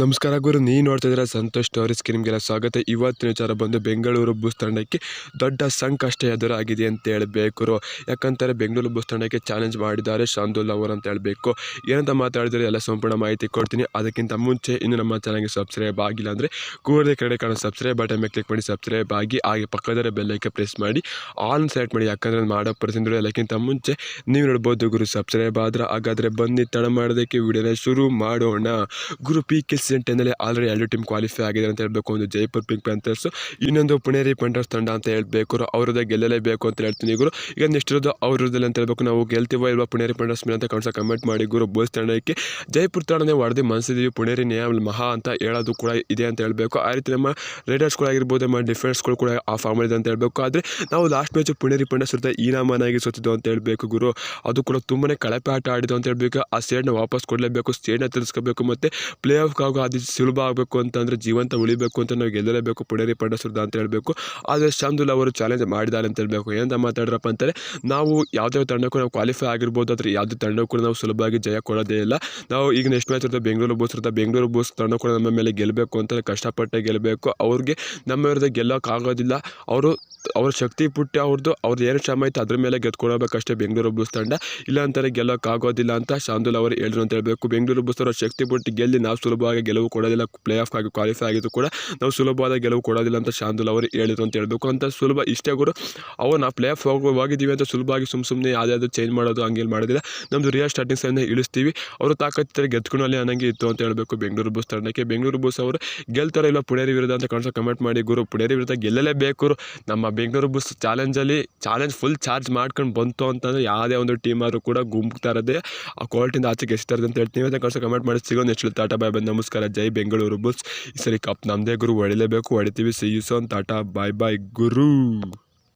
ನಮಸ್ಕಾರ ಗುರು ನೀ ನೋಡ್ತಾ ಇದ್ದೀರಾ ಸಂತೋಷ್ ಟೋರಿಸ್ಗೆ ನಿಮಗೆಲ್ಲ ಸ್ವಾಗತ. ಇವತ್ತಿನ ವಿಚಾರ ಬಂದು ಬೆಂಗಳೂರು ಬಸ್ ತಂಡಕ್ಕೆ ದೊಡ್ಡ ಸಂಕಷ್ಟ ಎದುರಾಗಿದೆ ಅಂತ ಹೇಳಬೇಕು ಯಾಕಂತಾರೆ ಬೆಂಗಳೂರು ಬಸ್ ತಂಡಕ್ಕೆ ಚಾಲೆಂಜ್ ಮಾಡಿದ್ದಾರೆ ಶಾಂದುಲ್ ಅವರು ಅಂತ ಹೇಳಬೇಕು. ಏನಂತ ಮಾತಾಡಿದರೆ ಎಲ್ಲ ಸಂಪೂರ್ಣ ಮಾಹಿತಿ ಕೊಡ್ತೀನಿ. ಅದಕ್ಕಿಂತ ಮುಂಚೆ ಇನ್ನು ನಮ್ಮ ಚಾನಲ್ಗೆ ಸಬ್ಸ್ಕ್ರೈಬ್ ಆಗಿಲ್ಲ ಅಂದರೆ ಕೂಡಲೇ ಕಡೆ ಕಾಣೋ ಸಬ್ಸ್ಕ್ರೈಬ್ ಬಟನ್ ಮೇಲೆ ಕ್ಲಿಕ್ ಮಾಡಿ ಸಬ್ಸ್ಕ್ರೈಬ್ ಆಗಿ, ಹಾಗೆ ಪಕ್ಕದರೆ ಬೆಲ್ಲೈಕೆ ಪ್ರೆಸ್ ಮಾಡಿ ಆನ್ ಸೆಲೆಕ್ಟ್ ಮಾಡಿ. ಯಾಕಂದರೆ ಮಾಡೋ ಪ್ರತಿಯೊಂದು ಎಲ್ಲಕ್ಕಿಂತ ಮುಂಚೆ ನೀವು ನೋಡ್ಬೋದು ಗುರು ಸಬ್ಸ್ಕ್ರೈಬ್ ಆದ್ರೆ ಹಾಗಾದರೆ ಬನ್ನಿ, ತಡ ಮಾಡೋದಕ್ಕೆ ವಿಡಿಯೋನ ಶುರು ಮಾಡೋಣ. ಗುರು ಪಿ ಕೆ ಸೀಸನ್ ಟೆನ್ನಲ್ಲಿ ಆಲ್ರೆಡಿ ಎರಡು ಟೀಮ್ ಕ್ವಾಲಿಫೈ ಆಗಿದೆ ಅಂತ ಹೇಳಬೇಕು. ಒಂದು ಜೈಪುರ್ ಪಿಂಕ್ ಪ್ಯಾಂಥರ್ಸ್ ಇನ್ನೊಂದು ಪುಣೇರಿ ಪಂಡರ್ಸ್ ತಂಡ ಅಂತ ಹೇಳಬೇಕು. ಅವ್ರದ್ದೇ ಗೆಲ್ಲಲೇಬೇಕು ಅಂತ ಹೇಳ್ತೀನಿ ಗುರು. ಈಗ ನೆಕ್ಸ್ಟ್ ಇರೋದು ಅಂತ ಹೇಳ್ಬೇಕು. ನಾವು ಗೆಲ್ತೀವೋ ಇಲ್ವಾ ಪುಣೇರಿ ಪಂಡರ್ಸ್ ಮೇಲೆ ಅಂತ ಕನ್ಸ ಕಮೆಂಟ್ ಮಾಡಿ ಗುರು. ಬೋಸ್ ತಂಡಕ್ಕೆ ಜೈಪುರ್ ತಂಡನೇ ಹೊಡೆದು ಮನಸ್ಸಿದ್ದೀವಿ ಪುಣೇರಿ ನ್ಯಾಯ ಮಹಾ ಅಂತ ಹೇಳೋದು ಕೂಡ ಇದೆ ಅಂತ ಹೇಳಬೇಕು. ಆ ರೀತಿ ನಮ್ಮ ರೈಡರ್ಸ್ಗಳು ಆಗಿರ್ಬೋದು, ನಮ್ಮ ಡಿಫೆನ್ಸ್ಗಳು ಕೂಡ ಆ ಫಾರ್ಮ್ ಇದೆ ಅಂತ ಹೇಳಬೇಕು. ಆದರೆ ನಾವು ಲಾಸ್ಟ್ ಮ್ಯಾಚ್ ಪುಣೇರಿ ಪಂಡರ್ಸ್ ಇರ್ತಾ ಈನಾಮನಾಗಿ ಸೋತಿದ್ದು ಅಂತ ಹೇಳಬೇಕು ಗುರು. ಅದು ಕೂಡ ತುಂಬನೇ ಕಳಪೆ ಆಟ ಆಡಿದ್ದು ಅಂತ ಹೇಳಬೇಕು. ಆ ಸ್ಟೇಡ್ನ ವಾಪಸ್ ಕೊಡಲೇಬೇಕು. ಸ್ಟೇಡ್ನ ತಿಳಿಸ್ಕೋಬೇಕು ಮತ್ತು ಪ್ಲೇ ಆಫ್ ಆಗೋ ಅದು ಸುಲಭ ಆಗಬೇಕು ಅಂತಂದರೆ ಜೀವಂತ ಉಳಿಬೇಕು ಅಂತ ನಾವು ಗೆಲ್ಲಲೇಬೇಕು. ಪುಡೇರಿ ಪಂಡಸುರ್ದ ಅಂತ ಹೇಳಬೇಕು. ಆದರೆ ಶಾಂದುಲ್ ಅವರು ಚಾಲೆಂಜ್ ಮಾಡಿದ್ದಾರೆ ಅಂತ ಹೇಳಬೇಕು. ಏನಂತ ಮಾತಾಡ್ರಪ್ಪ ಅಂತಾರೆ ನಾವು ಯಾವುದೇ ತಂಡಕ್ಕೂ ನಾವು ಕ್ವಾಲಿಫೈ ಆಗಿರ್ಬೋದು, ಆದರೆ ಯಾವುದೇ ತಂಡಕ್ಕೂ ನಾವು ಸುಲಭವಾಗಿ ಜಯ ಕೊಡೋದೇ ಇಲ್ಲ. ನಾವು ಈಗ ನೆಕ್ಸ್ಟ್ ಮ್ಯಾಚ್ ಇರುತ್ತೆ ಬೆಂಗಳೂರು ಬೋಸ್ ಇರುತ್ತೆ ಬೆಂಗಳೂರು ಬೋಸ್ ತಂಡ ಕೂಡ ನಮ್ಮ ಮೇಲೆ ಗೆಲ್ಲಬೇಕು ಅಂತ ಕಷ್ಟಪಟ್ಟೆ ಗೆಲ್ಲಬೇಕು. ಅವ್ರಿಗೆ ನಮ್ಮ ವಿರುದ್ಧ ಗೆಲ್ಲೋಕ್ಕಾಗೋದಿಲ್ಲ ಅವರು ಅವ್ರ ಶಕ್ತಿ ಪುಟ್ಟಿ ಅವ್ರದ್ದು ಅವ್ರದ್ದು ಏನು ಶ್ರಮ ಐತೆ ಅದ್ರ ಮೇಲೆ ಗೆದ್ಕೊಳ್ಬೇಕಷ್ಟೇ ಬೆಂಗಳೂರು ಬುಸ್ ತಂಡ. ಇಲ್ಲ ಅಂತಾರೆ ಗೆಲ್ಲೋಕ್ಕಾಗೋದಿಲ್ಲ ಅಂತ ಶಾಂದುಲ್ ಅವರು ಹೇಳಿದ್ರು ಅಂತ ಹೇಳಬೇಕು. ಬೆಂಗಳೂರು ಬೂಸ್ ಅವರ ಶಕ್ತಿ ಪುಟ್ಟಿ ಗೆಲ್ಲಿ ನಾವು ಸುಲಭವಾಗಿ ಗೆಲುವು ಕೊಡೋದಿಲ್ಲ ಪ್ಲೇ ಆಫ್ ಆಗಿ ಕ್ವಾಲಿಫೈ ಆಗಿದ್ದು ಕೂಡ ನಾವು ಸುಲಭವಾದ ಗೆಲುವು ಕೊಡೋದಿಲ್ಲ ಅಂತ ಶಾಂದುಲ್ ಅವರು ಹೇಳಿದ್ರು ಅಂತ ಹೇಳಬೇಕು. ಅಂತ ಸುಲಭ ಇಷ್ಟೇ ಗುರು. ಅವರು ನಾವು ಪ್ಲೇ ಆಫ್ ಹೋಗಿ, ಹೋಗಿದ್ದೀವಿ ಅಂತ ಸುಲಭವಾಗಿ ಸುಮ್ಮ ಸುಮ್ಮನೆ ಯಾವುದಾದ್ರು ಚೇಂಜ್ ಮಾಡೋದು ಹಂಗೆ ಮಾಡೋದಿಲ್ಲ. ನಮ್ಮದು ರಿಯಲ್ ಸ್ಟಾರ್ಟಿಂಗ್ ಸೈನ್ನ ಇಳಿಸ್ತೀವಿ. ಅವರು ತಾಕತ್ತಿರ ಗೆದ್ಕೊಳ್ಳಿ ಅನ್ನಂಗೆ ಇತ್ತು ಅಂತ ಹೇಳಬೇಕು ಬೆಂಗಳೂರು ಬೂಸ್ ತಂಡಕ್ಕೆ. ಬೆಂಗಳೂರು ಬುಸ್ ಅವರು ಗೆಲ್ತಾರೋ ಇಲ್ಲ ಪುಣೇರಿ ವಿರುದ್ಧ ಅಂತ ಕಾಣಿಸೋ ಕಮೆಂಟ್ ಮಾಡಿ ಗುರು. ಪುಣೇರಿ ವಿರುದ್ಧ ಗೆಲ್ಲಲೇಬೇಕು. ನಮ್ಮ ಬೆಂಗಳೂರು ಬಸ್ ಚಾಲೆಂಜಲ್ಲಿ ಚಾಲೆಂಜ್ ಫುಲ್ ಚಾರ್ಜ್ ಮಾಡ್ಕೊಂಡು ಬಂತು ಅಂತಂದರೆ ಯಾವುದೇ ಒಂದು ಟೀಮ್ ಆದರೂ ಕೂಡ ಗುಂಪುತ್ತಾ ಇರೋದೇ. ಆ ಕ್ವಾಲಿಟಿಯಿಂದ ಆಚೆಗೆ ಎಸ್ತಾರೆ ಅಂತ ಹೇಳ್ತೀನಿ. ಅಂತ ಕಳ್ಸೋ ಕಮೆಂಟ್ ಮಾಡಿ ಸಿಗೋ ನೆಕ್ಸ್ಟ್ ಟಾಟಾ ಬಾಯ್ ಬಂದು ನಮಸ್ಕಾರ. ಜೈ ಬೆಂಗಳೂರು ಬಸ್. ಈ ಸರಿ ಕಪ್ ನಮ್ಮದೇ ಗುರು, ಹೊಡಿಲೇಬೇಕು. ಹೊಡಿತೀವಿ. See you soon tata bye bye Guru.